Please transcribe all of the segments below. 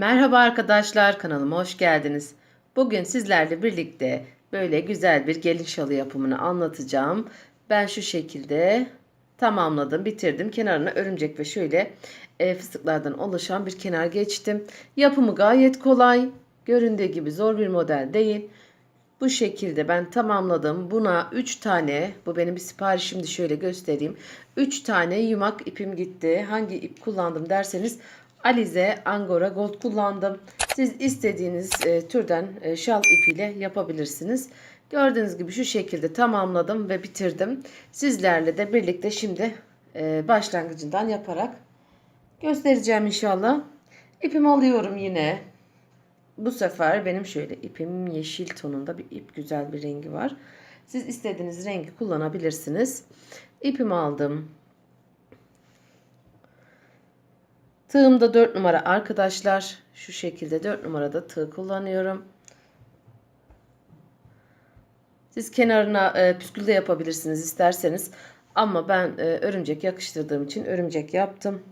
Merhaba arkadaşlar kanalıma hoş geldiniz. Bugün sizlerle birlikte böyle güzel bir gelin şalı yapımını anlatacağım. Ben şu şekilde tamamladım, bitirdim. Kenarına örümcek ve şöyle e, fıstıklardan oluşan bir kenar geçtim. Yapımı gayet kolay. Göründüğü gibi zor bir model değil. Bu şekilde ben tamamladım. Buna 3 tane, bu benim bir siparişimdi şöyle göstereyim. 3 tane yumak ipim gitti. Hangi ip kullandım derseniz Alize Angora Gold kullandım. Siz istediğiniz e, türden e, şal ipiyle yapabilirsiniz. Gördüğünüz gibi şu şekilde tamamladım ve bitirdim. Sizlerle de birlikte şimdi e, başlangıcından yaparak göstereceğim inşallah. İpimi alıyorum yine. Bu sefer benim şöyle ipim yeşil tonunda bir ip güzel bir rengi var. Siz istediğiniz rengi kullanabilirsiniz. İpimi aldım. Tığım da 4 numara arkadaşlar. Şu şekilde 4 numarada tığ kullanıyorum. Siz kenarına e, püskül de yapabilirsiniz isterseniz. Ama ben e, örümcek yakıştırdığım için örümcek yaptım.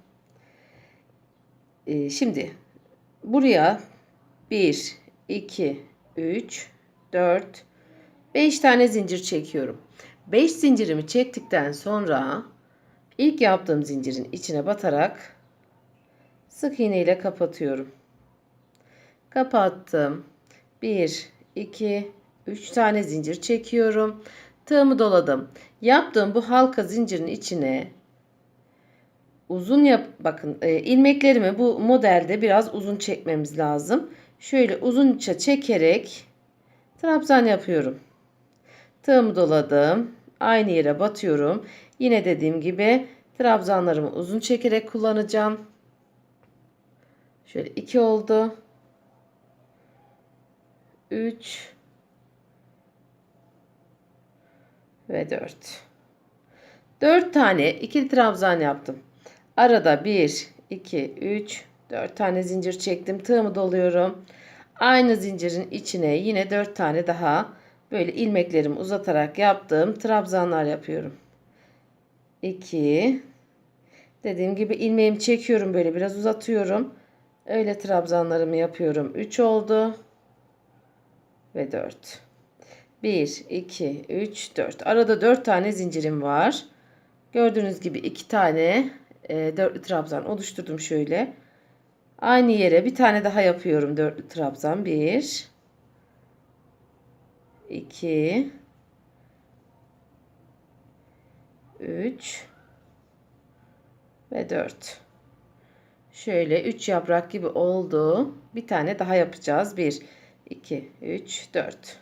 E, şimdi buraya 1, 2, 3, 4, 5 tane zincir çekiyorum. 5 zincirimi çektikten sonra ilk yaptığım zincirin içine batarak sık iğne ile kapatıyorum. Kapattım. 1, 2, 3 tane zincir çekiyorum. Tığımı doladım. Yaptığım bu halka zincirin içine uzun yap bakın e, ilmeklerimi bu modelde biraz uzun çekmemiz lazım. Şöyle uzunça çekerek trabzan yapıyorum. Tığımı doladım. Aynı yere batıyorum. Yine dediğim gibi trabzanlarımı uzun çekerek kullanacağım. Şöyle 2 oldu. 3 ve 4. 4 tane ikili trabzan yaptım. Arada 1 2 3 4 tane zincir çektim. Tığımı doluyorum. Aynı zincirin içine yine 4 tane daha böyle ilmeklerimi uzatarak yaptığım trabzanlar yapıyorum. 2 Dediğim gibi ilmeğimi çekiyorum böyle biraz uzatıyorum. Öyle trabzanlarımı yapıyorum. 3 oldu. Ve 4. 1, 2, 3, 4. Arada 4 tane zincirim var. Gördüğünüz gibi 2 tane e, dörtlü trabzan oluşturdum şöyle. Aynı yere bir tane daha yapıyorum dörtlü trabzan. 1, 2, 3 ve 4. Şöyle 3 yaprak gibi oldu. Bir tane daha yapacağız. 1, 2, 3, 4.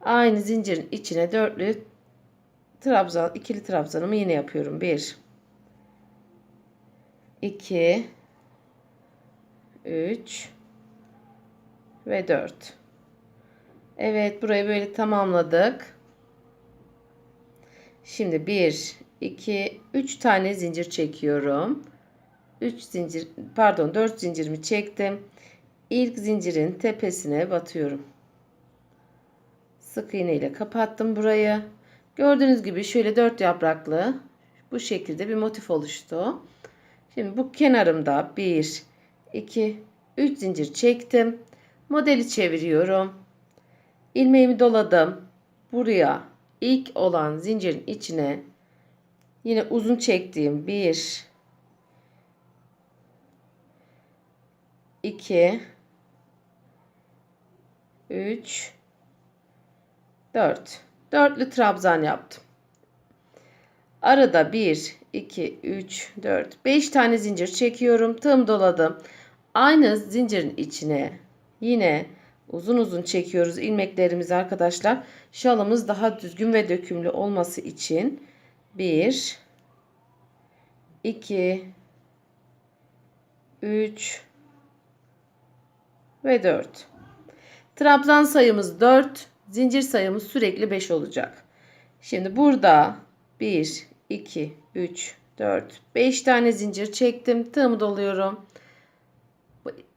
Aynı zincirin içine dörtlü trabzan, ikili trabzanımı yine yapıyorum. 1, 2, 3 ve 4. Evet burayı böyle tamamladık. Şimdi 1, 2, 3 tane zincir çekiyorum. 3 zincir pardon 4 zincirimi çektim. İlk zincirin tepesine batıyorum. Sık iğne ile kapattım burayı. Gördüğünüz gibi şöyle 4 yapraklı bu şekilde bir motif oluştu. Şimdi bu kenarımda 1 2 3 zincir çektim. Modeli çeviriyorum. İlmeğimi doladım. Buraya ilk olan zincirin içine yine uzun çektiğim 1 2 3 4 dörtlü trabzan yaptım. Arada 1 2 3 4 5 tane zincir çekiyorum. Tığım doladım. Aynı zincirin içine yine uzun uzun çekiyoruz ilmeklerimizi arkadaşlar. Şalımız daha düzgün ve dökümlü olması için 1 2 3 ve 4. Trabzan sayımız 4, zincir sayımız sürekli 5 olacak. Şimdi burada 1, 2, 3, 4, 5 tane zincir çektim. Tığımı doluyorum.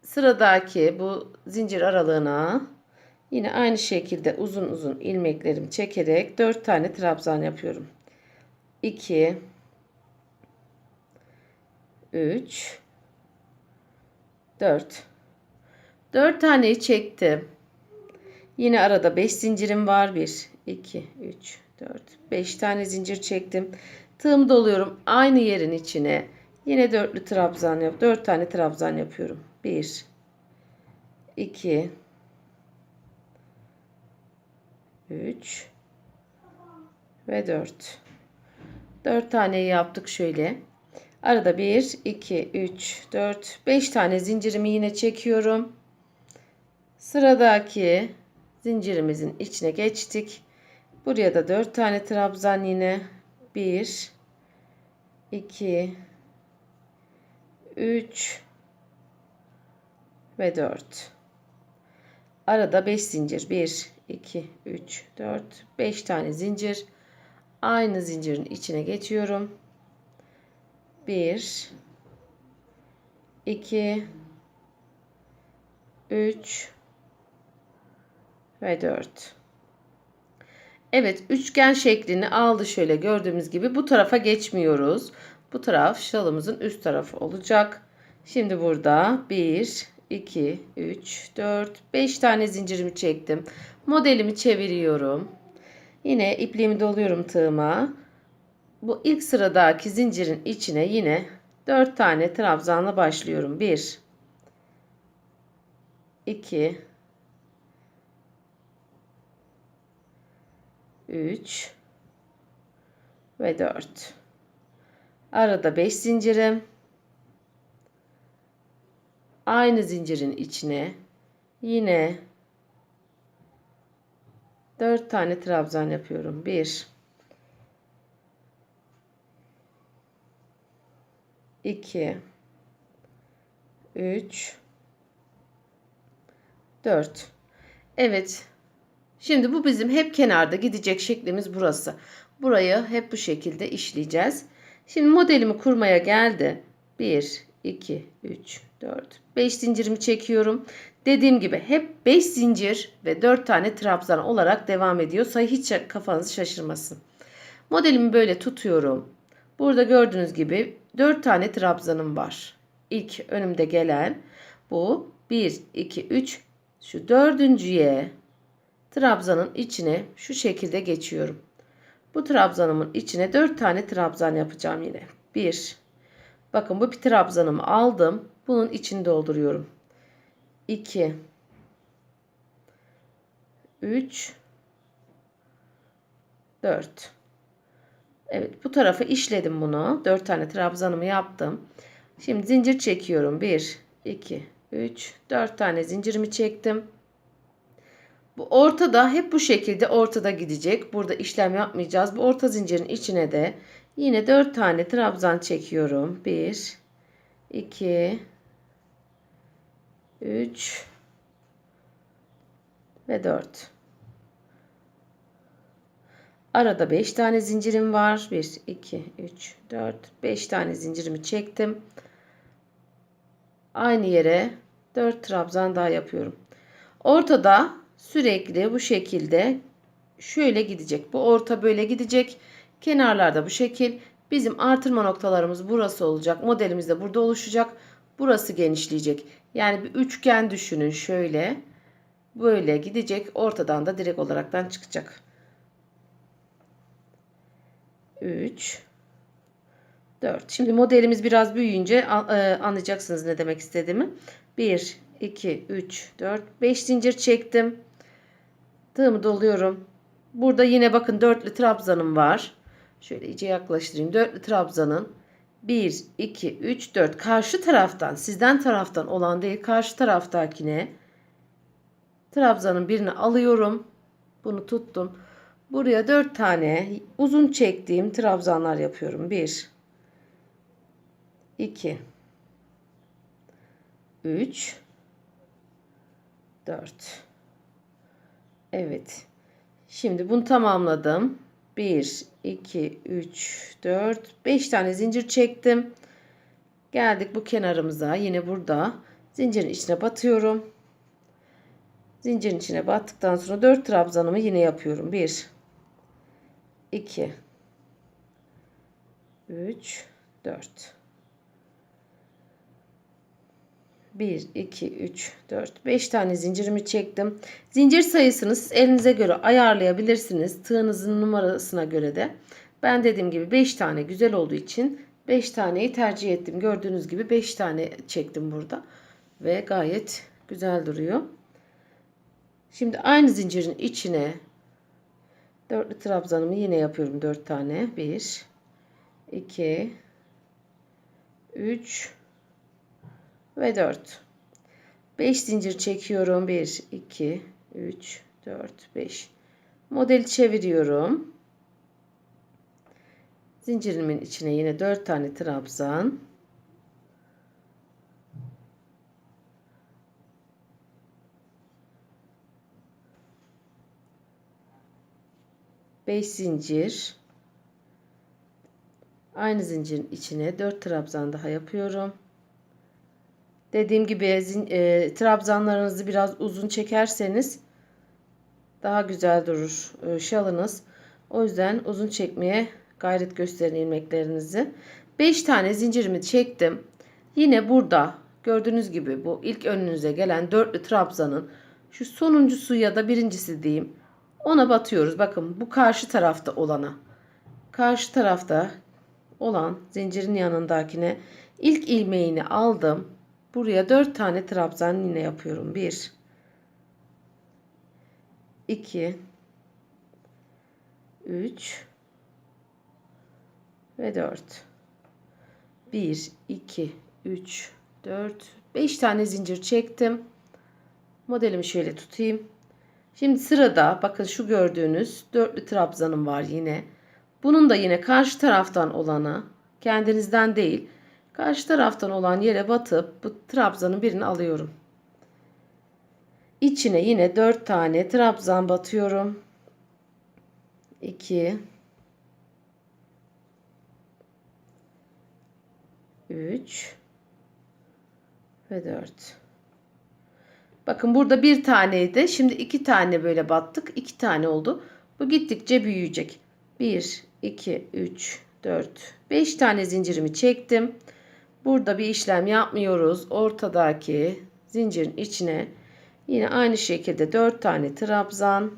Sıradaki bu zincir aralığına yine aynı şekilde uzun uzun ilmeklerimi çekerek 4 tane trabzan yapıyorum. 2 3 4 4 taneyi çektim. Yine arada 5 zincirim var. 1, 2, 3, 4, 5 tane zincir çektim. Tığımı doluyorum aynı yerin içine. Yine dörtlü trabzan yap. 4 tane trabzan yapıyorum. 1, 2, 3 ve 4. 4 taneyi yaptık şöyle. Arada 1, 2, 3, 4, 5 tane zincirimi yine çekiyorum. Sıradaki zincirimizin içine geçtik. Buraya da 4 tane trabzan yine. 1, 2, 3 ve 4. Arada 5 zincir. 1, 2, 3, 4, 5 tane zincir. Aynı zincirin içine geçiyorum. 1 2 3 ve 4. Evet, üçgen şeklini aldı şöyle gördüğümüz gibi. Bu tarafa geçmiyoruz. Bu taraf şalımızın üst tarafı olacak. Şimdi burada 1 2 3 4 5 tane zincirimi çektim. Modelimi çeviriyorum. Yine ipliğimi doluyorum tığıma. Bu ilk sıradaki zincirin içine yine 4 tane trabzanla başlıyorum. 1 2 3 ve 4. Arada 5 zincirim. Aynı zincirin içine yine 4 tane trabzan yapıyorum. 1 2 3 4 Evet. Şimdi bu bizim hep kenarda gidecek şeklimiz burası. Burayı hep bu şekilde işleyeceğiz. Şimdi modelimi kurmaya geldi. 1 2 3 4 5 zincirimi çekiyorum. Dediğim gibi hep 5 zincir ve 4 tane trabzan olarak devam ediyor. Sayı hiç kafanızı şaşırmasın. Modelimi böyle tutuyorum. Burada gördüğünüz gibi 4 tane trabzanım var. İlk önümde gelen bu 1, 2, 3 şu dördüncüye trabzanın içine şu şekilde geçiyorum. Bu trabzanımın içine 4 tane trabzan yapacağım yine. 1 Bakın bu bir trabzanımı aldım. Bunun içini dolduruyorum. 2 3 4 Evet bu tarafa işledim bunu. 4 tane trabzanımı yaptım. Şimdi zincir çekiyorum. 1 2 3 4 tane zincirimi çektim. Bu ortada hep bu şekilde ortada gidecek. Burada işlem yapmayacağız. Bu orta zincirin içine de yine 4 tane trabzan çekiyorum. 1 2 3 ve 4. Arada 5 tane zincirim var. 1, 2, 3, 4, 5 tane zincirimi çektim. Aynı yere 4 trabzan daha yapıyorum. Ortada sürekli bu şekilde şöyle gidecek. Bu orta böyle gidecek. Kenarlarda bu şekil. Bizim artırma noktalarımız burası olacak. Modelimiz de burada oluşacak. Burası genişleyecek. Yani bir üçgen düşünün şöyle. Böyle gidecek. Ortadan da direkt olaraktan çıkacak. 3 4. Şimdi modelimiz biraz büyüyünce e, anlayacaksınız ne demek istediğimi. 1 2 3 4 5 zincir çektim. Tığımı doluyorum. Burada yine bakın dörtlü trabzanım var. Şöyle iyice yaklaştırayım. Dörtlü trabzanın 1 2 3 4 karşı taraftan sizden taraftan olan değil karşı taraftakine trabzanın birini alıyorum. Bunu tuttum. Buraya 4 tane uzun çektiğim trabzanlar yapıyorum. 1 2 3 4 Evet. Şimdi bunu tamamladım. 1 2 3 4 5 tane zincir çektim. Geldik bu kenarımıza. Yine burada zincirin içine batıyorum. Zincirin içine battıktan sonra 4 trabzanımı yine yapıyorum. 1 2 3 4 1, 2, 3, 4, 5 tane zincirimi çektim. Zincir sayısını siz elinize göre ayarlayabilirsiniz. Tığınızın numarasına göre de. Ben dediğim gibi 5 tane güzel olduğu için 5 taneyi tercih ettim. Gördüğünüz gibi 5 tane çektim burada. Ve gayet güzel duruyor. Şimdi aynı zincirin içine dörtlü trabzanımı yine yapıyorum 4 tane. 1 2 3 ve 4. 5 zincir çekiyorum. 1 2 3 4 5. Modeli çeviriyorum. Zincirimin içine yine 4 tane trabzan. Beş zincir. Aynı zincirin içine 4 trabzan daha yapıyorum. Dediğim gibi e, trabzanlarınızı biraz uzun çekerseniz daha güzel durur e, şalınız. O yüzden uzun çekmeye gayret gösterin ilmeklerinizi. 5 tane zincirimi çektim. Yine burada gördüğünüz gibi bu ilk önünüze gelen dörtlü trabzanın şu sonuncusu ya da birincisi diyeyim. Ona batıyoruz. Bakın bu karşı tarafta olana. Karşı tarafta olan zincirin yanındakine ilk ilmeğini aldım. Buraya 4 tane trabzan yine yapıyorum. 1 2 3 ve 4 1 2 3 4 5 tane zincir çektim. Modelimi şöyle tutayım. Şimdi sırada bakın şu gördüğünüz dörtlü trabzanım var yine. Bunun da yine karşı taraftan olanı kendinizden değil karşı taraftan olan yere batıp bu trabzanın birini alıyorum. İçine yine 4 tane trabzan batıyorum. 2 3 ve 4. Bakın burada bir taneydi. Şimdi iki tane böyle battık. iki tane oldu. Bu gittikçe büyüyecek. 1, 2, 3, 4, 5 tane zincirimi çektim. Burada bir işlem yapmıyoruz. Ortadaki zincirin içine yine aynı şekilde 4 tane trabzan.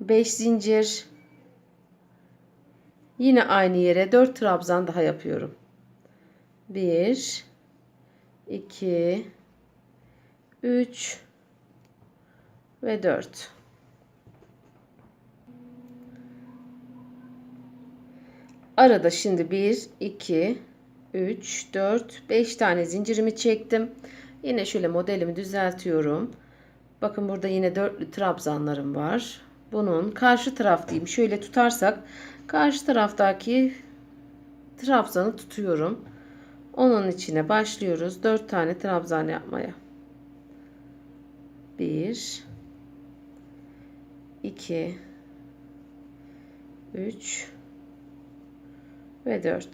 Beş zincir. Yine aynı yere 4 trabzan daha yapıyorum. 1 2 3 ve 4. Arada şimdi 1, 2, 3, 4, 5 tane zincirimi çektim. Yine şöyle modelimi düzeltiyorum. Bakın burada yine dörtlü trabzanlarım var. Bunun karşı taraf diyeyim. Şöyle tutarsak karşı taraftaki trabzanı tutuyorum. Onun içine başlıyoruz. 4 tane trabzan yapmaya. 1 2 3 ve 4.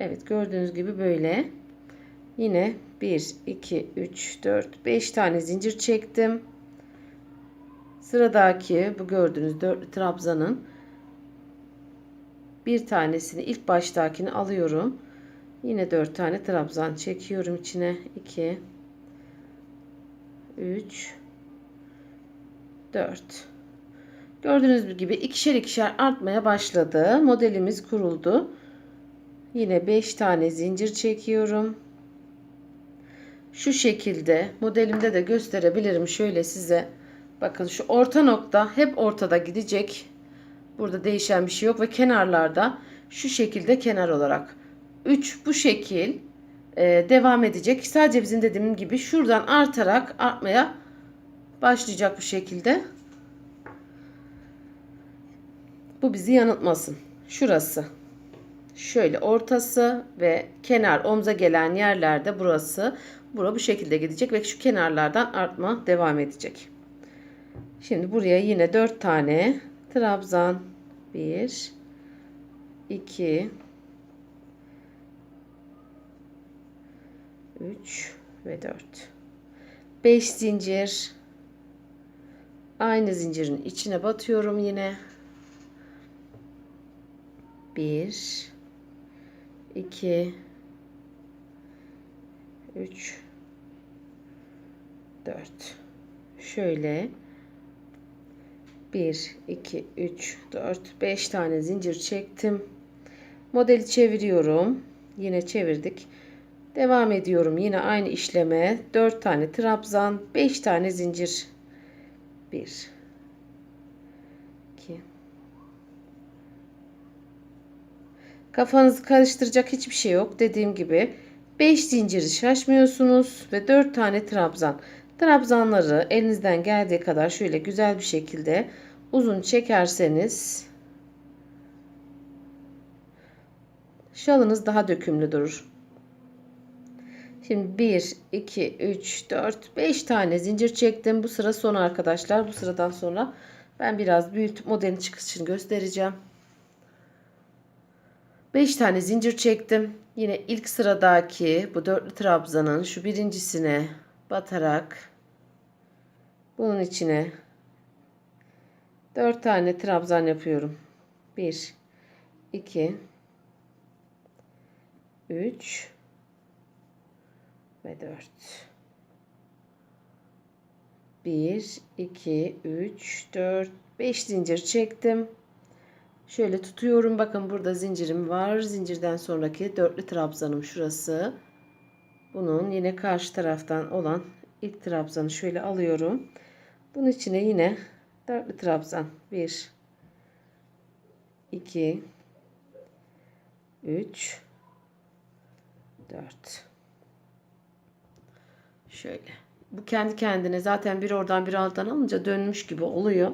Evet gördüğünüz gibi böyle. Yine 1, 2, 3, 4, 5 tane zincir çektim. Sıradaki bu gördüğünüz dörtlü trabzanın bir tanesini ilk baştakini alıyorum. Yine 4 tane trabzan çekiyorum içine. 2 3 4 Gördüğünüz gibi ikişer ikişer artmaya başladı. Modelimiz kuruldu. Yine 5 tane zincir çekiyorum. Şu şekilde modelimde de gösterebilirim şöyle size. Bakın şu orta nokta hep ortada gidecek. Burada değişen bir şey yok ve kenarlarda şu şekilde kenar olarak 3 bu şekil e, devam edecek. Sadece bizim dediğim gibi şuradan artarak artmaya başlayacak bu şekilde. Bu bizi yanıltmasın. Şurası. Şöyle ortası ve kenar omza gelen yerlerde burası. Bura bu şekilde gidecek ve şu kenarlardan artma devam edecek. Şimdi buraya yine 4 tane trabzan 1 2 3 ve 4 5 zincir aynı zincirin içine batıyorum yine 1 2 3 4 şöyle. 1 2 3 4 5 tane zincir çektim. Modeli çeviriyorum. Yine çevirdik. Devam ediyorum. Yine aynı işleme. 4 tane trabzan 5 tane zincir. 1 Kafanızı karıştıracak hiçbir şey yok. Dediğim gibi 5 zinciri şaşmıyorsunuz ve 4 tane trabzan. Trabzanları elinizden geldiği kadar şöyle güzel bir şekilde uzun çekerseniz şalınız daha dökümlü durur. Şimdi 1, 2, 3, 4, 5 tane zincir çektim. Bu sıra son arkadaşlar. Bu sıradan sonra ben biraz büyütüp modelin çıkışını göstereceğim. 5 tane zincir çektim. Yine ilk sıradaki bu dörtlü trabzanın şu birincisine batarak bunun içine 4 tane trabzan yapıyorum. 1 2 3 ve 4 1 2 3 4 5 zincir çektim. Şöyle tutuyorum. Bakın burada zincirim var. Zincirden sonraki dörtlü trabzanım şurası. Bunun yine karşı taraftan olan ilk trabzanı şöyle alıyorum. Bunun içine yine dörtlü trabzan. 1 2 3 4 Şöyle. Bu kendi kendine zaten bir oradan bir alttan alınca dönmüş gibi oluyor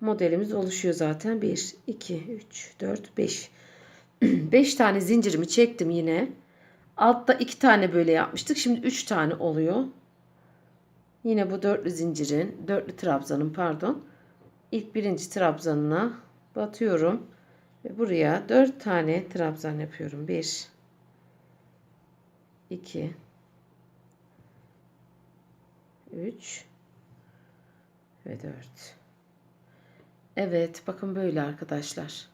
modelimiz oluşuyor zaten. 1, 2, 3, 4, 5. 5 tane zincirimi çektim yine. Altta 2 tane böyle yapmıştık. Şimdi 3 tane oluyor. Yine bu dörtlü zincirin, dörtlü trabzanın pardon. ilk birinci trabzanına batıyorum. Ve buraya 4 tane trabzan yapıyorum. 1 2 3 ve 4 Evet bakın böyle arkadaşlar.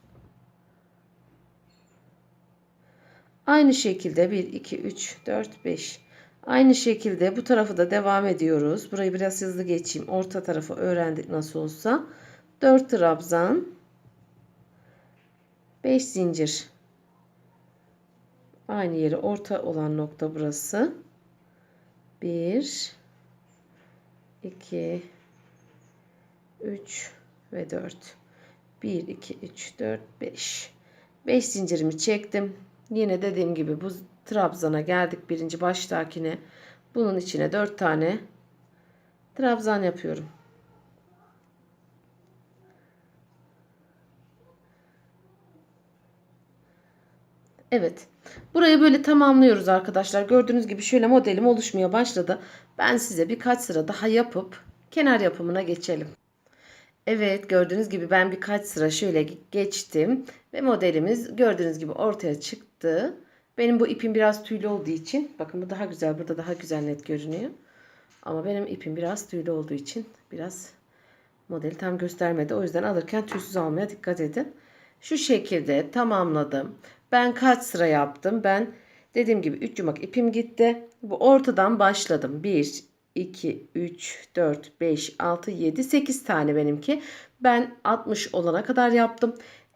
Aynı şekilde 1, 2, 3, 4, 5. Aynı şekilde bu tarafı da devam ediyoruz. Burayı biraz hızlı geçeyim. Orta tarafı öğrendik nasıl olsa. 4 trabzan. 5 zincir. Aynı yeri orta olan nokta burası. 1 2 3 ve 4. 1, 2, 3, 4, 5. 5 zincirimi çektim. Yine dediğim gibi bu trabzana geldik birinci baştakine. Bunun içine 4 tane trabzan yapıyorum. Evet. Burayı böyle tamamlıyoruz arkadaşlar. Gördüğünüz gibi şöyle modelim oluşmaya başladı. Ben size birkaç sıra daha yapıp kenar yapımına geçelim. Evet gördüğünüz gibi ben birkaç sıra şöyle geçtim ve modelimiz gördüğünüz gibi ortaya çıktı. Benim bu ipim biraz tüylü olduğu için bakın bu daha güzel burada daha güzel net görünüyor. Ama benim ipim biraz tüylü olduğu için biraz modeli tam göstermedi. O yüzden alırken tüysüz almaya dikkat edin. Şu şekilde tamamladım. Ben kaç sıra yaptım? Ben dediğim gibi 3 yumak ipim gitti. Bu ortadan başladım. 1, 2, 3, 4, 5, 6, 7, 8 tane benimki. Ben 60 olana kadar yaptım.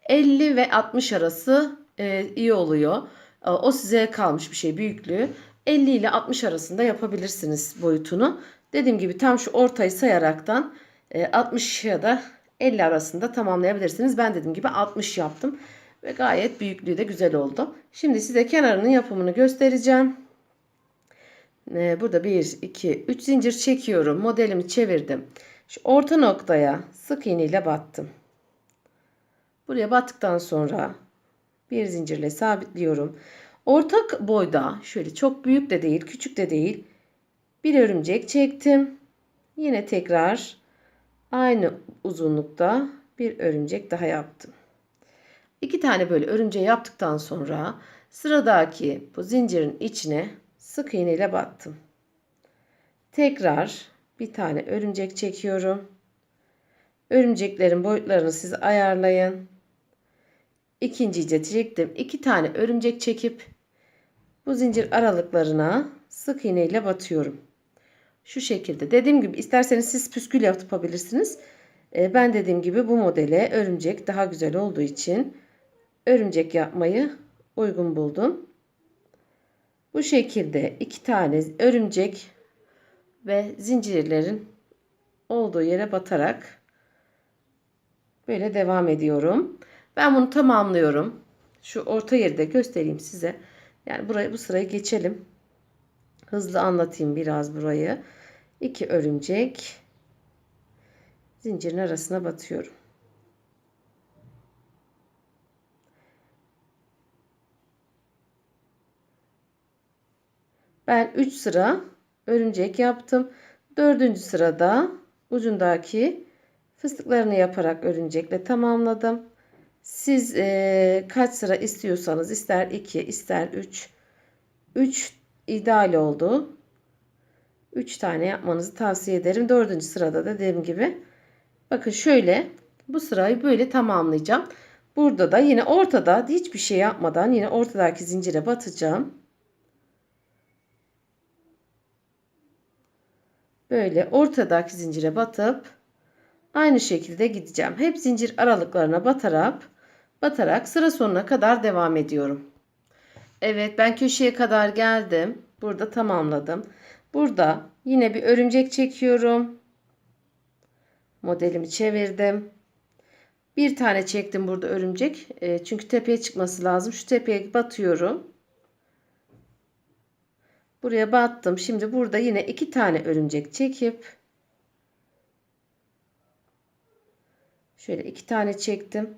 50 ve 60 arası e, iyi oluyor. E, o size kalmış bir şey büyüklüğü. 50 ile 60 arasında yapabilirsiniz boyutunu. Dediğim gibi tam şu ortayı sayaraktan e, 60 ya da 50 arasında tamamlayabilirsiniz. Ben dediğim gibi 60 yaptım. Ve gayet büyüklüğü de güzel oldu. Şimdi size kenarının yapımını göstereceğim. Ee, burada 1, 2, 3 zincir çekiyorum. Modelimi çevirdim. Şu orta noktaya sık iğne ile battım. Buraya battıktan sonra bir zincirle sabitliyorum. Ortak boyda şöyle çok büyük de değil, küçük de değil. Bir örümcek çektim. Yine tekrar aynı uzunlukta bir örümcek daha yaptım. İki tane böyle örümceği yaptıktan sonra sıradaki bu zincirin içine sık iğne ile battım. Tekrar bir tane örümcek çekiyorum. Örümceklerin boyutlarını siz ayarlayın. İkinciyi de çektim. İki tane örümcek çekip Bu zincir aralıklarına sık iğne ile batıyorum. Şu şekilde. Dediğim gibi isterseniz siz püskül yapabilirsiniz. Ee, ben dediğim gibi bu modele örümcek daha güzel olduğu için örümcek yapmayı uygun buldum. Bu şekilde iki tane örümcek ve zincirlerin olduğu yere batarak böyle devam ediyorum. Ben bunu tamamlıyorum. Şu orta yeri de göstereyim size. Yani burayı bu sırayı geçelim. Hızlı anlatayım biraz burayı. İki örümcek zincirin arasına batıyorum. Ben 3 sıra örümcek yaptım. Dördüncü sırada ucundaki fıstıklarını yaparak örümcekle tamamladım. Siz e, kaç sıra istiyorsanız ister 2 ister 3 3 ideal oldu. 3 tane yapmanızı tavsiye ederim. Dördüncü sırada da dediğim gibi bakın şöyle bu sırayı böyle tamamlayacağım. Burada da yine ortada hiçbir şey yapmadan yine ortadaki zincire batacağım. Böyle ortadaki zincire batıp aynı şekilde gideceğim. Hep zincir aralıklarına batarak batarak sıra sonuna kadar devam ediyorum. Evet ben köşeye kadar geldim. Burada tamamladım. Burada yine bir örümcek çekiyorum. Modelimi çevirdim. Bir tane çektim burada örümcek. E, çünkü tepeye çıkması lazım. Şu tepeye batıyorum. Buraya battım. Şimdi burada yine iki tane örümcek çekip şöyle iki tane çektim.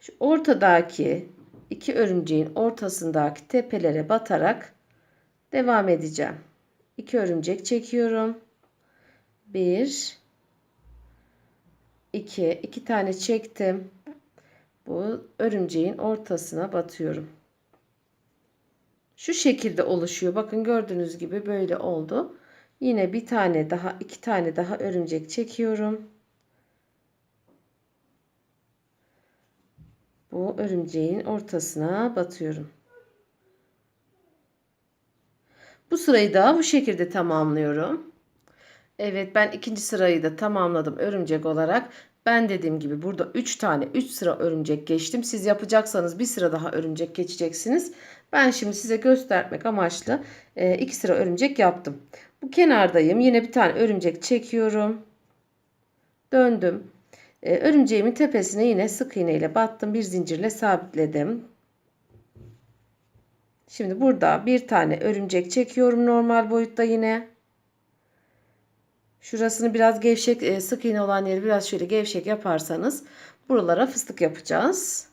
Şu ortadaki iki örümceğin ortasındaki tepelere batarak devam edeceğim. İki örümcek çekiyorum. Bir, iki, iki tane çektim. Bu örümceğin ortasına batıyorum. Şu şekilde oluşuyor. Bakın gördüğünüz gibi böyle oldu. Yine bir tane daha, iki tane daha örümcek çekiyorum. Bu örümceğin ortasına batıyorum. Bu sırayı da bu şekilde tamamlıyorum. Evet ben ikinci sırayı da tamamladım örümcek olarak. Ben dediğim gibi burada 3 tane 3 sıra örümcek geçtim. Siz yapacaksanız bir sıra daha örümcek geçeceksiniz. Ben şimdi size göstermek amaçlı 2 sıra örümcek yaptım. Bu kenardayım. Yine bir tane örümcek çekiyorum. Döndüm. E, örümceğimin tepesine yine sık iğne ile battım. Bir zincirle sabitledim. Şimdi burada bir tane örümcek çekiyorum normal boyutta yine. Şurasını biraz gevşek e, sık iğne olan yeri biraz şöyle gevşek yaparsanız buralara fıstık yapacağız.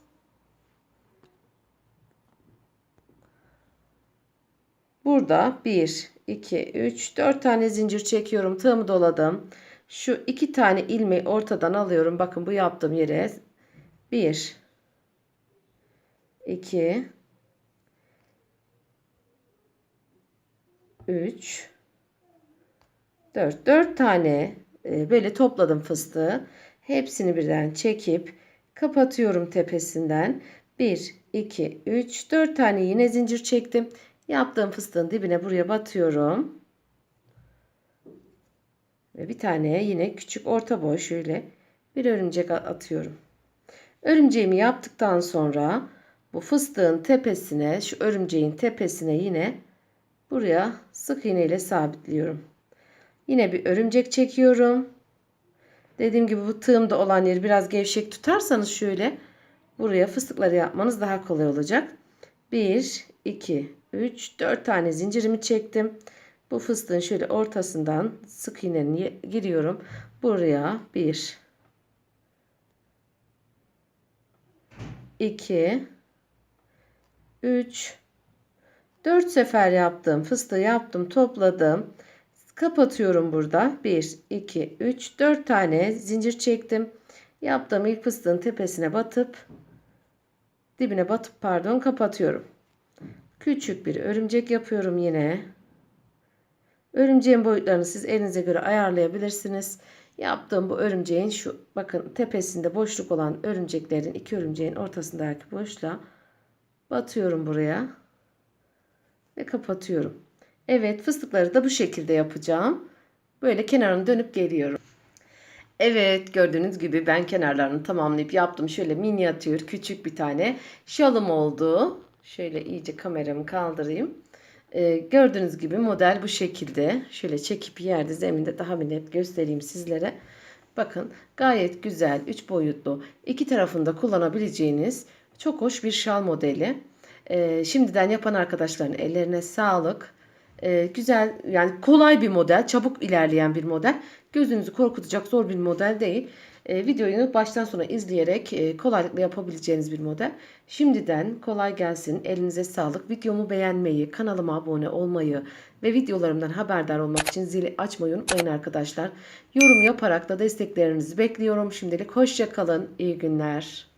Burada 1, 2, 3, 4 tane zincir çekiyorum. Tığımı doladım. Şu iki tane ilmeği ortadan alıyorum. Bakın bu yaptığım yere 1, 2, 3, 4. 4 tane e, böyle topladım fıstığı. Hepsini birden çekip kapatıyorum tepesinden. 1, 2, 3, 4 tane yine zincir çektim. Yaptığım fıstığın dibine buraya batıyorum. Ve bir tane yine küçük orta boy şöyle bir örümcek atıyorum. Örümceğimi yaptıktan sonra bu fıstığın tepesine şu örümceğin tepesine yine buraya sık iğne ile sabitliyorum. Yine bir örümcek çekiyorum. Dediğim gibi bu tığımda olan yeri biraz gevşek tutarsanız şöyle buraya fıstıkları yapmanız daha kolay olacak. 1, 2, 3, 4 tane zincirimi çektim. Bu fıstığın şöyle ortasından sık iğneni giriyorum. Buraya 1, 2, 3, 4 sefer yaptım. Fıstığı yaptım, topladım. Kapatıyorum burada. 1, 2, 3, 4 tane zincir çektim. Yaptığım ilk fıstığın tepesine batıp dibine batıp pardon kapatıyorum. Küçük bir örümcek yapıyorum yine. Örümceğin boyutlarını siz elinize göre ayarlayabilirsiniz. Yaptığım bu örümceğin şu bakın tepesinde boşluk olan örümceklerin iki örümceğin ortasındaki boşluğa batıyorum buraya. ve kapatıyorum. Evet fıstıkları da bu şekilde yapacağım. Böyle kenarını dönüp geliyorum. Evet gördüğünüz gibi ben kenarlarını tamamlayıp yaptım. Şöyle minyatür küçük bir tane şalım oldu. Şöyle iyice kameramı kaldırayım. Ee, gördüğünüz gibi model bu şekilde. Şöyle çekip yerde zeminde daha bir net göstereyim sizlere. Bakın gayet güzel 3 boyutlu iki tarafında kullanabileceğiniz çok hoş bir şal modeli. Ee, şimdiden yapan arkadaşların ellerine sağlık. Ee, güzel yani kolay bir model, çabuk ilerleyen bir model. Gözünüzü korkutacak zor bir model değil. Ee, videoyu baştan sona izleyerek e, kolaylıkla yapabileceğiniz bir model. Şimdiden kolay gelsin. Elinize sağlık. Videomu beğenmeyi, kanalıma abone olmayı ve videolarımdan haberdar olmak için zili açmayı unutmayın arkadaşlar. Yorum yaparak da desteklerinizi bekliyorum. Şimdilik hoşça kalın. İyi günler.